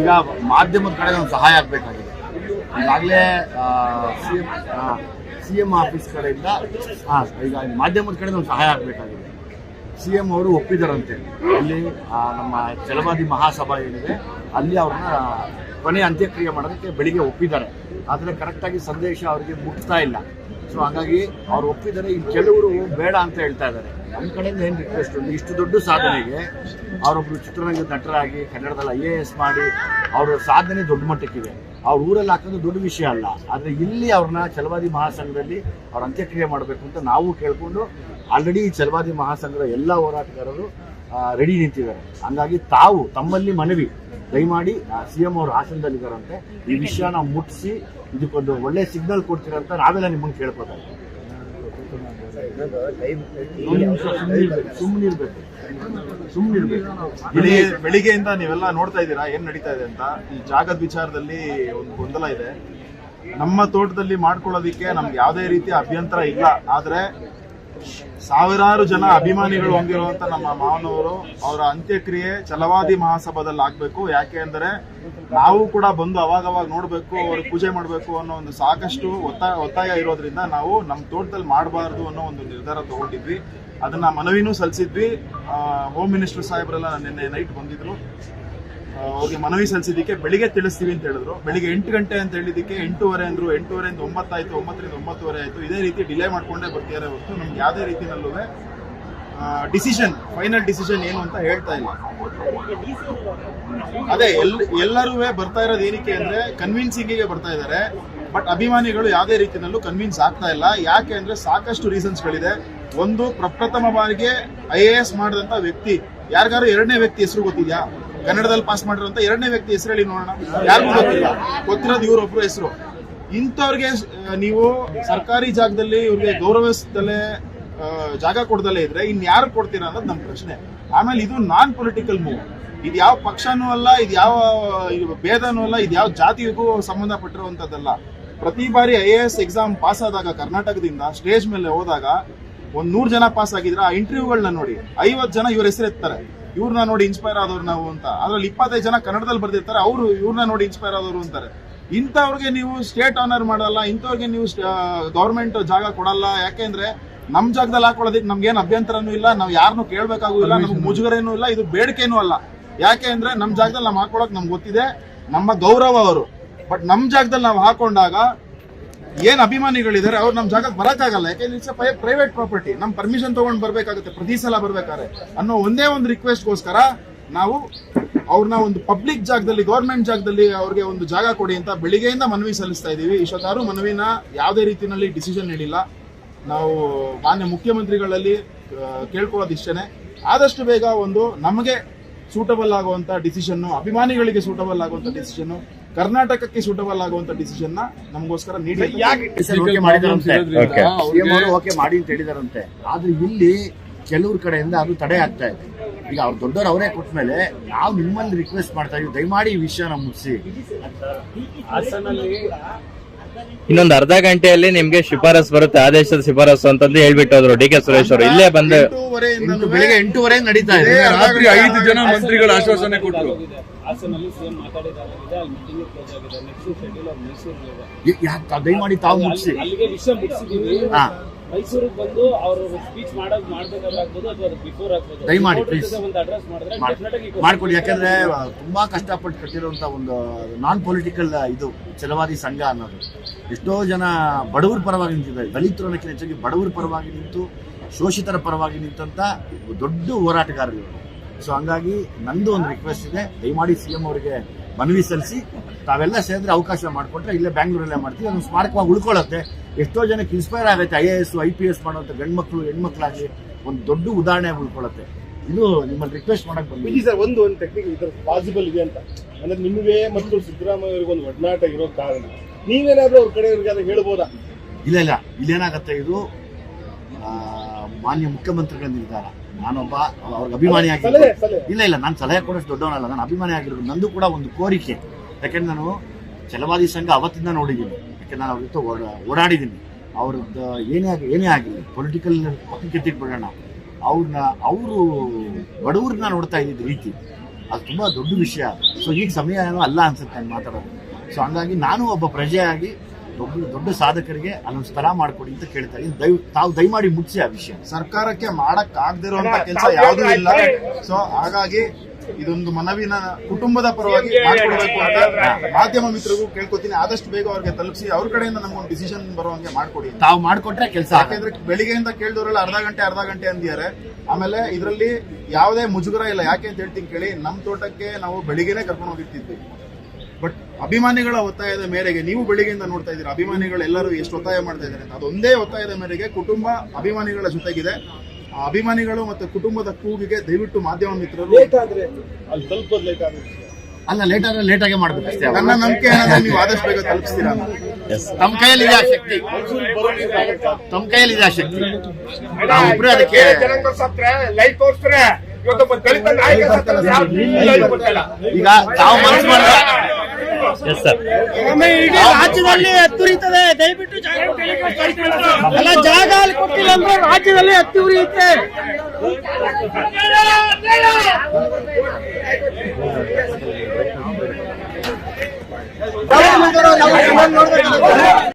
ಈಗ ಮಾಧ್ಯಮದ ಕಡೆ ಒಂದು ಸಹಾಯ ಆಗಬೇಕಾಗಿದೆ. ಈಗಾಗಲೇ C M C M office ಕಡೆಯಿಂದ ಹಾಂ ಈಗ ಮಾಧ್ಯಮದ ಕಡೆ ಒಂದು ಸಹಾಯ ಆಗಬೇಕಾಗಿದೆ. ಸಿ ಎಂ ಅವರು ಒಪ್ಪಿದಾರಂತೆ. ಅಲ್ಲಿ ನಮ್ಮ ಚಲವಾದಿ ಮಹಾಸಭಾ ಏನಿದೆ, ಅಲ್ಲಿ ಅವ್ರನ್ನ ಕೊನೆ ಅಂತ್ಯಕ್ರಿಯೆ ಮಾಡೋದಕ್ಕೆ ಬೆಳಿಗ್ಗೆ ಒಪ್ಪಿದ್ದಾರೆ. ಆದರೆ ಕರೆಕ್ಟಾಗಿ ಸಂದೇಶ ಅವರಿಗೆ ಮುಟ್ತಾ ಇಲ್ಲ. ಸೊ ಹಾಗಾಗಿ ಅವ್ರು ಒಪ್ಪಿದ್ದಾರೆ. ಇಲ್ಲಿ ಕೆಲವರು ಬೇಡ ಅಂತ ಹೇಳ್ತಾ ಇದ್ದಾರೆ. ನಮ್ಮ ಕಡೆಯಿಂದ ಏನು ರಿಕ್ವೆಸ್ಟ್ ಉಂಟು? ಇಷ್ಟು ದೊಡ್ಡ ಸಾಧನೆಗೆ ಅವರೊಬ್ಬರು ಚಿತ್ರರಂಗದ ನಟರಾಗಿ ಕನ್ನಡದಲ್ಲಿ ಐ ಎ ಎಸ್ ಮಾಡಿ ಅವರ ಸಾಧನೆ ದೊಡ್ಡ ಮಟ್ಟಕ್ಕಿದೆ. ಅವ್ರ ಊರಲ್ಲಿ ಹಾಕೋದು ದೊಡ್ಡ ವಿಷಯ ಅಲ್ಲ. ಆದರೆ ಇಲ್ಲಿ ಅವ್ರನ್ನ ಚಲವಾದಿ ಮಹಾಸಂಘದಲ್ಲಿ ಅವ್ರ ಅಂತ್ಯಕ್ರಿಯೆ ಮಾಡಬೇಕು ಅಂತ ನಾವು ಕೇಳಿಕೊಂಡು ಆಲ್ರೆಡಿ ಚಲವಾದಿ ಮಹಾಸಂಘದ ಎಲ್ಲ ಹೋರಾಟಗಾರರು ರೆಡಿ ನಿಂತಿದ್ದಾರೆ. ಹಂಗಾಗಿ ತಾವು ತಮ್ಮಲ್ಲಿ ಮನವಿ ದಯಮಾಡಿ ಸಿ ಎಂ ಅವರು ಹಾಸನದಲ್ಲಿದ್ದಾರಂತೆ ಈ ವಿಷಯ ನಾವು ಮುಟ್ಟಿಸಿ ಇದಕ್ಕೊಂದು ಒಳ್ಳೆ ಸಿಗ್ನಲ್ ಕೊಡ್ತೀರಂತ ನಾವೆಲ್ಲ ನಿಮ್ಮನ್ನು ಕೇಳ್ಕೊತಾ ಇಲ್ಲಿ ಬೆಳಿಗ್ಗೆಯಿಂದ ನೀವೆಲ್ಲ ನೋಡ್ತಾ ಇದ್ದೀರಾ, ಏನ್ ನಡೀತಾ ಇದೆ ಅಂತ? ಈ ಜಾಗದ ವಿಚಾರದಲ್ಲಿ ಒಂದು ಗೊಂದಲ ಇದೆ. ನಮ್ಮ ತೋಟದಲ್ಲಿ ಮಾಡ್ಕೊಳ್ಳೋದಿಕ್ಕೆ ನಮ್ಗೆ ಯಾವುದೇ ರೀತಿಯ ಅಭ್ಯಂತರ ಇಲ್ಲ. ಆದ್ರೆ ಸಾವಿರಾರು ಜನ ಅಭಿಮಾನಿಗಳು ಹೊಂದಿರುವಂತ ನಮ್ಮ ಮಾವನವರು, ಅವರ ಅಂತ್ಯಕ್ರಿಯೆ ಛಲವಾದಿ ಮಹಾಸಭಾದಲ್ಲಿ ಆಗ್ಬೇಕು. ಯಾಕೆ ಅಂದ್ರೆ ನಾವು ಕೂಡ ಬಂದು ಅವಾಗವಾಗ ನೋಡ್ಬೇಕು, ಅವ್ರ ಪೂಜೆ ಮಾಡ್ಬೇಕು ಅನ್ನೋ ಒಂದು ಸಾಕಷ್ಟು ಒತ್ತಾಯ ಒತ್ತಾಯ ಇರೋದ್ರಿಂದ ನಾವು ನಮ್ಮ ತೋಟದಲ್ಲಿ ಮಾಡಬಾರ್ದು ಅನ್ನೋ ಒಂದು ನಿರ್ಧಾರ ತಗೊಂಡಿದ್ವಿ. ಅದನ್ನ ಮನವಿನೂ ಸಲ್ಲಿಸಿದ್ವಿ. ಹೋಮ್ ಮಿನಿಸ್ಟರ್ ಸಾಹೇಬ್ರೆಲ್ಲ ನಿನ್ನೆ ನೈಟ್ ಬಂದಿದ್ರು. ಅವ್ರಿಗೆ ಮನವಿ ಸಲ್ಲಿಸಿದ್ದಕ್ಕೆ ಬೆಳಿಗ್ಗೆ ತಿಳಿಸ್ತೀವಿ ಅಂತ ಹೇಳಿದ್ರು. ಬೆಳಿಗ್ಗೆ ಎಂಟು ಗಂಟೆ ಅಂತ ಹೇಳಿದ್ದಕ್ಕೆ ಎಂಟೂವರೆ ಅಂದ್ರು ಎಂಟೂವರೆಯಿಂದ ಒಂಬತ್ತಾಯ್ತು ಒಂಬತ್ತರಿಂದ ಒಂಬತ್ತುವರೆ ಆಯ್ತು. ಇದೇ ರೀತಿ ಡಿಲೇ ಮಾಡಿಕೊಂಡೇ ಬರ್ತಿದ್ದಾರೆ ಹೊರತು ನಮ್ಗೆ ಯಾವುದೇ ರೀತಿನಲ್ಲೂ ಡಿಸಿಷನ್ ಫೈನಲ್ ಡಿಸಿಷನ್ ಏನು ಅಂತ ಹೇಳ್ತಾ ಇಲ್ಲ. ಅದೇ, ಎಲ್ ಎಲ್ಲರೂ ಬರ್ತಾ ಇರೋದು ಏನಕ್ಕೆ ಅಂದ್ರೆ ಕನ್ವಿನ್ಸಿಂಗಿಗೆ ಬರ್ತಾ ಇದ್ದಾರೆ. ಬಟ್ ಅಭಿಮಾನಿಗಳು ಯಾವುದೇ ರೀತಿಯಲ್ಲೂ ಕನ್ವಿನ್ಸ್ ಆಗ್ತಾ ಇಲ್ಲ. ಯಾಕೆ ಅಂದ್ರೆ ಸಾಕಷ್ಟು ರೀಸನ್ಸ್ಗಳಿದೆ ಒಂದು, ಪ್ರಪ್ರಥಮ ಬಾರಿಗೆ ಐ ಎ ಎಸ್ ಮಾಡಿದಂತ ವ್ಯಕ್ತಿ. ಯಾರಿಗಾರು ಎರಡನೇ ವ್ಯಕ್ತಿ ಹೆಸರು ಗೊತ್ತಿದ್ಯಾ? ಕನ್ನಡದಲ್ಲಿ ಪಾಸ್ ಮಾಡಿರುವಂತ ಎರಡನೇ ವ್ಯಕ್ತಿ ಹೆಸರು ಹೇಳಿ ನೋಡೋಣ. ಯಾರಿಗೂ ಗೊತ್ತಿಲ್ಲ. ಗೊತ್ತಿರೋದು ಇವ್ರೊಬ್ರು ಹೆಸರು. ಇಂಥವ್ರಿಗೆ ನೀವು ಸರ್ಕಾರಿ ಜಾಗದಲ್ಲಿ ಇವ್ರಿಗೆ ಗೌರವಿಸದಲ್ಲೇ ಜಾಗ ಕೊಡ್ದಲೇ ಇದ್ರೆ ಇನ್ ಯಾರು ಕೊಡ್ತೀರಾ ಅನ್ನೋದು ನಮ್ಮ ಪ್ರಶ್ನೆ. ಆಮೇಲೆ ಇದು ನಾನ್ ಪೊಲಿಟಿಕಲ್ ಮೂವ್ ಇದು ಯಾವ ಪಕ್ಷನೂ ಅಲ್ಲ, ಇದು ಯಾವ ಭೇದನೂ ಅಲ್ಲ, ಇದು ಯಾವ ಜಾತಿಗೂ ಸಂಬಂಧಪಟ್ಟಿರುವಂತದ್ದಲ್ಲ. ಪ್ರತಿ ಬಾರಿ I A S exam pass ಆದಾಗ, ಕರ್ನಾಟಕದಿಂದ, ಸ್ಟೇಜ್ ಮೇಲೆ ಹೋದಾಗ ಒಂದ್ ನೂರ್ ಜನ ಪಾಸ್ ಆಗಿದ್ರೆ ಆ ಇಂಟರ್ವ್ಯೂಗಳನ್ನ ನೋಡಿ ಐವತ್ ಜನ ಇವ್ರ ಹೆಸರು ಎತ್ತಾರೆ ಇವ್ರನ್ನ ನೋಡಿ ಇನ್ಸ್ಪೈರ್ ಆದವ್ರು ನಾವು ಅಂತ. ಅದ್ರಲ್ಲಿ ಇಪ್ಪತ್ತೈದು ಜನ ಕನ್ನಡದಲ್ಲಿ ಬರ್ದಿರ್ತಾರೆ ಅವರು ಇವ್ರನ್ನ ನೋಡಿ ಇನ್ಸ್ಪೈರ್ ಆದವರು ಅಂತಾರೆ. ಇಂಥವ್ರಿಗೆ ನೀವು ಸ್ಟೇಟ್ ಆನರ್ ಮಾಡಲ್ಲ ಇಂಥವ್ರಿಗೆ ನೀವು ಗೌರ್ಮೆಂಟ್ ಜಾಗ ಕೊಡಲ್ಲ. ಯಾಕೆಂದ್ರೆ ನಮ್ ಜಾಗದಲ್ಲಿ ಹಾಕೊಳ್ಳೋದಕ್ಕೆ ನಮ್ಗೇನು ಅಭ್ಯಂತರನೂ ಇಲ್ಲ ನಾವು ಯಾರನ್ನು ಕೇಳಬೇಕಾಗೂ ಇಲ್ಲ ನಮ್ಗೆ ಮುಜುಗರೇನೂ ಇಲ್ಲ ಇದು ಬೇಡಿಕೆನೂ ಅಲ್ಲ. ಯಾಕೆ ಅಂದ್ರೆ ನಮ್ ಜಾಗದಲ್ಲಿ ನಾವು ಹಾಕೊಳಕ್ ನಮ್ಗೆ ಗೊತ್ತಿದೆ ನಮ್ಮ ಗೌರವ ಅವರು. ಬಟ್ ನಮ್ ಜಾಗದಲ್ಲಿ ನಾವು ಹಾಕೊಂಡಾಗ ಏನ್ ಅಭಿಮಾನಿಗಳಿದ್ದಾರೆ, ಅವ್ರು ನಮ್ ಜಾಗಕ್ಕೆ ಬರಕ್ಕಾಗಲ್ಲ. ಯಾಕೆಂದ್ರೆ ಇಟ್ಸ್ ಪ್ರೈವೇಟ್ ಪ್ರಾಪರ್ಟಿ ನಮ್ ಪರ್ಮಿಷನ್ ತಗೊಂಡ್ ಬರ್ಬೇಕಾಗುತ್ತೆ, ಪ್ರತಿ ಸಲ ಬರ್ಬೇಕಾದ್ರೆ. ಅನ್ನೋ ಒಂದೇ ಒಂದು ರಿಕ್ವೆಸ್ಟ್ಗೋಸ್ಕರ ನಾವು ಅವ್ರನ್ನ ಒಂದು ಪಬ್ಲಿಕ್ ಜಾಗದಲ್ಲಿ ಗೌರ್ಮೆಂಟ್ ಜಾಗದಲ್ಲಿ ಅವ್ರಿಗೆ ಒಂದು ಜಾಗ ಕೊಡಿ ಅಂತ ಬೆಳಿಗ್ಗೆಯಿಂದ ಮನವಿ ಸಲ್ಲಿಸ್ತಾ ಇದ್ದೀವಿ ಇಷ್ಟೊತ್ತಾರು ಮನವಿನ ಯಾವುದೇ ರೀತಿಯಲ್ಲಿ ಡಿಸಿಷನ್ ನೀಡಿಲ್ಲ ನಾವು ಮಾನ್ಯ ಮುಖ್ಯಮಂತ್ರಿಗಳಲ್ಲಿ ಕೇಳ್ಕೊಳ್ಳೋದು ಇಷ್ಟೇ ಆದಷ್ಟು ಬೇಗ ಒಂದು ನಮಗೆ ಸೂಟಬಲ್ ಆಗುವಂತ ಡಿಸಿಷನ್ ಅಭಿಮಾನಿಗಳಿಗೆ ಸೂಟಬಲ್ ಆಗುವಂತ ಡಿಸಿಷನ್ ಕರ್ನಾಟಕಕ್ಕೆ ಸೂಟಬಲ್ ಆಗುವಂತ ಡಿಸಿಷನ್ನ ನಮಗೋಸ್ಕರ ನೀಡಿ ಓಕೆ ಮಾಡಿದಾರಂತೆ Okay. ಸಿಎಂ ಅವರು ಓಕೆ ಮಾಡಿ ಅಂತ ಹೇಳಿದಾರಂತೆ. ಆದ್ರೆ ಇಲ್ಲಿ ಕೆಲವ್ರ ಕಡೆಯಿಂದ ಅದು ತಡೆ ಆಗ್ತಾ ಇದೆ. ಈಗ ಅವ್ರು ದೊಡ್ಡವ್ರು ಅವರೇ ಕೊಟ್ಟ ಮೇಲೆ ನಾವು ನಿಮ್ಮಲ್ಲಿ ರಿಕ್ವೆಸ್ಟ್ ಮಾಡ್ತಾ ಇದೀವಿ. ದಯಮಾಡಿ ಈ ವಿಷಯನ ಮುಗಿಸಿ ಇನ್ನೊಂದು ಅರ್ಧ ಗಂಟೆಯಲ್ಲಿ ನಿಮ್ಗೆ ಶಿಫಾರಸ್ ಬರುತ್ತೆ. ಆದೇಶದ ಶಿಫಾರಸು ಅಂತಂದು ಹೇಳ್ಬಿಟ್ಟು ಹೋದ್ರು ಡಿ ಕೆ ಸುರೇಶ್ ಅವರು. ಇಲ್ಲೇ ಬಂದು ಬೆಳಿಗ್ಗೆ ಎಂಟೂವರೆ ನಡೀತಾ ಇದೆ. ರಾತ್ರಿ ಐದು ಜನ ಮಂತ್ರಿಗಳು ಆಶ್ವಾಸನೆ ಕೊಟ್ಟರು ಹಾಸನಲ್ಲಿ ಸಿಎಂ ಮಾತಾಡಿದಾಗಿದೆ ಅಲ್ಲಿ ಮೀಟಿಂಗ್ ಕ್ಲೋಸ್ ಆಗಿದೆ ನೆಕ್ಸ್ಟ್ ಶೆಡ್ಯೂಲ್ ಅವ್ರು ಮೈಸೂರಿಗೆ ಯಾಕ್ ದಯಮಾಡಿ ತಾವು ಮುಗಿಸಿ. ಅಲ್ಲಿಗೆ ವಿಷಯ ಮುಗಿಸಿದೀವಿ ಮೈಸೂರಿಗೆ ಬಂದು ಅವರು ಸ್ಪೀಚ್ ಮಾಡೋದು ಮಾಡ್ಬೇಕಾದ್ರೆ ಆಗ್ಬೋದು ಅಥವಾ ಅದು ಬಿಫೋರ್ ಆಗ್ಬೋದು. ದಯಮಾಡಿ, ಪ್ಲೀಸ್. ಒಂದು ಅಡ್ರೆಸ್ ಮಾಡಿದ್ರೆ ಮಾಡ್- ಡೆಫಿನೆಟ್ ಮಾಡ್ಕೊಡಿ. ಯಾಕಂದ್ರೆ ತುಂಬಾ ಕಷ್ಟಪಟ್ಟು ಕಟ್ಟಿರುವಂತ ಒಂದು ನಾನ್ ಪೊಲಿಟಿಕಲ್ ಇದು ಚಲವಾದಿ ಸಂಘ ಅನ್ನೋದು. ಎಷ್ಟೋ ಜನ ಬಡವರ ಪರವಾಗಿ ನಿಂತಿದ್ದಾರೆ. ದಲಿತರು ಅನ್ನೋಕ್ಕಿಂತ ಹೆಚ್ಚಾಗಿ ಬಡವರ ಪರವಾಗಿ ನಿಂತು ಶೋಷಿತರ ಪರವಾಗಿ ನಿಂತಂತ ದೊಡ್ಡ ಹೋರಾಟಗಾರರು ಸೊ ಹಂಗಾಗಿ ನಂದು ಒಂದು ರಿಕ್ವೆಸ್ಟ್ ಇದೆ. ದಯಮಾಡಿ ಸಿ ಎಂ ಅವರಿಗೆ ಮನವಿ ಸಲ್ಲಿಸಿ. ತಾವೆಲ್ಲ ಸೇರಿದ್ರೆ ಅವಕಾಶ ಮಾಡಿಕೊಟ್ರೆ ಇಲ್ಲೇ ಬ್ಯಾಂಗ್ಳೂರಲ್ಲೇ ಮಾಡ್ತೀವಿ. ಅದನ್ನು ಸ್ಮಾರಕವಾಗಿ ಉಳ್ಕೊಳ್ಳುತ್ತೆ. ಎಷ್ಟೋ ಜನಕ್ಕೆ ಇನ್ಸ್ಪೈರ್ ಆಗುತ್ತೆ I A S I P S ಮಾಡುವಂಥ ಗಂಡ್ಮಕ್ಳು ಹೆಣ್ಮಕ್ಳಾಗಿ ಒಂದು ದೊಡ್ಡ ಉದಾಹರಣೆ ಉಳ್ಕೊಳ್ಳುತ್ತೆ. ಇದು ನಿಮ್ಮಲ್ಲಿ ರಿಕ್ವೆಸ್ಟ್ ಮಾಡಕ್ ಇಲ್ಲಿ ಸರ್ ಒಂದು ಒಂದು ಟೆಕ್ನಿಕ್ ಇದ್ರ ಪಾಸಿಬಲ್ ಇದೆ ಅಂತ. ಅಂದ್ರೆ ನಿಮಗೆ ಮತ್ತು ಸಿದ್ದರಾಮಯ್ಯ ಅವರಿಗೆ ಒಂದು ಒಡನಾಟ ಇರೋ ಕಾರಣ. ನೀವೇನಾದ್ರೂ ಅವ್ರ ಕಡೆ ಅವ್ರಿಗೆ ಹೇಳ್ಬೋದಾ? ಇಲ್ಲ ಇಲ್ಲ. ಇಲ್ಲೇನಾಗತ್ತೆ ಇದು? ಮಾನ್ಯ ಮುಖ್ಯಮಂತ್ರಿಗಳ ನಿರ್ಧಾರ. ನಾನೊಬ್ಬ ಅವ್ರಿಗೆ ಅಭಿಮಾನಿ ಸಲಹೆ ಆಗಿರ್ಬೋದು ಇಲ್ಲ ಇಲ್ಲ ನಾನು ಸಲಹೆ ಕೊಡೋಷ್ಟು ದೊಡ್ಡವನಲ್ಲ ನಾನು ಅಭಿಮಾನಿ ಆಗಿರೋದು. ನಂದು ಕೂಡ ಒಂದು ಕೋರಿಕೆ. ಯಾಕೆಂದ್ರೆ ನಾನು ಛಲವಾದಿ ಸಂಘ ಅವತ್ತಿಂದ ನೋಡಿದ್ದೀನಿ. ಯಾಕೆಂದ್ರೆ ನಾನು ಅವ್ರ ಜೊತೆ ಓಡಾ ಓಡಾಡಿದ್ದೀನಿ. ಅವ್ರದ್ದು ಏನೇ ಆಗಿ ಏನೇ ಆಗಿರಲಿ ಪೊಲಿಟಿಕಲ್ ಪಕ್ಕಕ್ಕೆ ಎತ್ತಿಟ್ಬಿಡೋಣ. ಅವ್ರನ್ನ ಅವರು ಬಡವ್ರನ್ನ ನೋಡ್ತಾ ಇದ್ದಿದ್ದ ರೀತಿ. ಅದು ತುಂಬ ದೊಡ್ಡ ವಿಷಯ. ಸೊ ಈಗ ಸಮಯ ಏನೋ ಅಲ್ಲ ಅನ್ಸುತ್ತೆ ನಾನು ಮಾತಾಡೋದು. ಸೊ ಹಂಗಾಗಿ ನಾನು ಒಬ್ಬ ಪ್ರಜೆಯಾಗಿ ದೊಡ್ಡ ದೊಡ್ಡ ಸಾಧಕರಿಗೆ ಅಲ್ಲೊಂದು ಸ್ಥಳ ಮಾಡ್ಕೊಡಿ ಅಂತ ಕೇಳ್ತಾರೆ ಇದು ದಯ ತಾವು ದಯಮಾಡಿ ಮುಗಿಸಿ ಆ ವಿಷಯ. ಸರ್ಕಾರಕ್ಕೆ ಮಾಡಕ್ ಆಗದಿರುವಂತ ಕೆಲಸ ಯಾವುದೂ ಇಲ್ಲ. ಸೊ ಹಾಗಾಗಿ ಇದೊಂದು ಮನವಿನ ಕುಟುಂಬದ ಪರವಾಗಿ ಮಾಡ್ಕೊಡ್ಬೇಕು ಅಂತ ಮಾಧ್ಯಮ ಮಿತ್ರರಿಗೂ ಕೇಳ್ಕೊತೀನಿ. ಆದಷ್ಟು ಬೇಗ ಅವ್ರಿಗೆ ತಲುಪಿಸಿ ಅವ್ರ ಕಡೆಯಿಂದ ನಮ್ಗೊಂದು ಡಿಸಿಷನ್ ಬರುವಂಗೆ ಮಾಡ್ಕೊಡಿ ತಾವು ಮಾಡಿಕೊಟ್ರೆ ಕೆಲಸ ಯಾಕೆಂದ್ರೆ ಬೆಳಿಗ್ಗೆಯಿಂದ ಕೇಳಿದವರೆಲ್ಲ ಅರ್ಧ ಗಂಟೆ ಅರ್ಧ ಗಂಟೆ ಅಂದಿದ್ದಾರೆ. ಆಮೇಲೆ ಇದರಲ್ಲಿ ಯಾವುದೇ ಮುಜುಗರ ಇಲ್ಲ. ಯಾಕೆ ಅಂತ ಹೇಳ್ತೀನಿ ಕೇಳಿ ನಮ್ಮ ತೋಟಕ್ಕೆ ನಾವು ಬೆಳಿಗ್ಗೆನೆ ಕರ್ಕೊಂಡು ಹೋಗಿರ್ತಿದ್ವಿ. ಅಭಿಮಾನಿಗಳ ಒತ್ತಾಯದ ಮೇರೆಗೆ ನೀವು ಬೆಳಿಗ್ಗೆಯಿಂದ ನೋಡ್ತಾ ಇದ್ದೀರಾ ಅಭಿಮಾನಿಗಳು ಎಲ್ಲರೂ ಎಷ್ಟು ಒತ್ತಾಯ ಮಾಡ್ತಾ ಇದ್ದಾರೆ ಅಂತ. ಅದೊಂದೇ ಒತ್ತಾಯದ ಮೇರೆಗೆ ಕುಟುಂಬ ಅಭಿಮಾನಿಗಳ ಜೊತೆಗಿದೆ. ಆ ಅಭಿಮಾನಿಗಳು ಮತ್ತು ಕುಟುಂಬದ ಕೂಗಿಗೆ ದಯವಿಟ್ಟು ಮಾಧ್ಯಮ ಮಿತ್ರರು ಲೇಟ್ ಆದ್ರೆ ಅಲ್ಲಿ ತಲುಪೋದು ಲೇಟ್ ಆದ್ರೆ ಅಲ್ಲ ಲೇಟ್ ಆದ್ರೆ ಲೇಟ್ ಆಗಿ ಮಾಡ್ಬೇಕು ಅಷ್ಟೇ. ನನ್ನ ನಂಬಿಕೆ ಏನಂದ್ರೆ ನೀವು ಆದಷ್ಟು ಬೇಗ ತಲುಪಿಸ್ತೀರಾ. ತಮ್ಮ ಕೈಯಲ್ಲಿ ಇದೆ ಆ ಶಕ್ತಿ. ತಮ್ಮ ಕೈಯಲ್ಲಿ ಇದೆ ಆ ಶಕ್ತಿ. ನಾವೊಬ್ರೇ ಅದಕ್ಕೆ ಲೈಟ್ ತೋರಿಸ್ತಾರೆ. ಈಗ ತಾವು ಮನಸ್ಸು ಮಾಡಿದ್ರೆ ಎಸ್ ಸರ್ ಇಡೀ ರಾಜ್ಯದಲ್ಲಿ ಹತ್ತುರಿತದೆ ದಯವಿಟ್ಟು ಅಲ್ಲ ಜಾಗ ಅಲ್ಲಿ ಕೊಟ್ಟಿಲ್ಲ ಅಂದ್ರೆ ರಾಜ್ಯದಲ್ಲಿ ಹತ್ತಿ ಉರಿಯುತ್ತೆ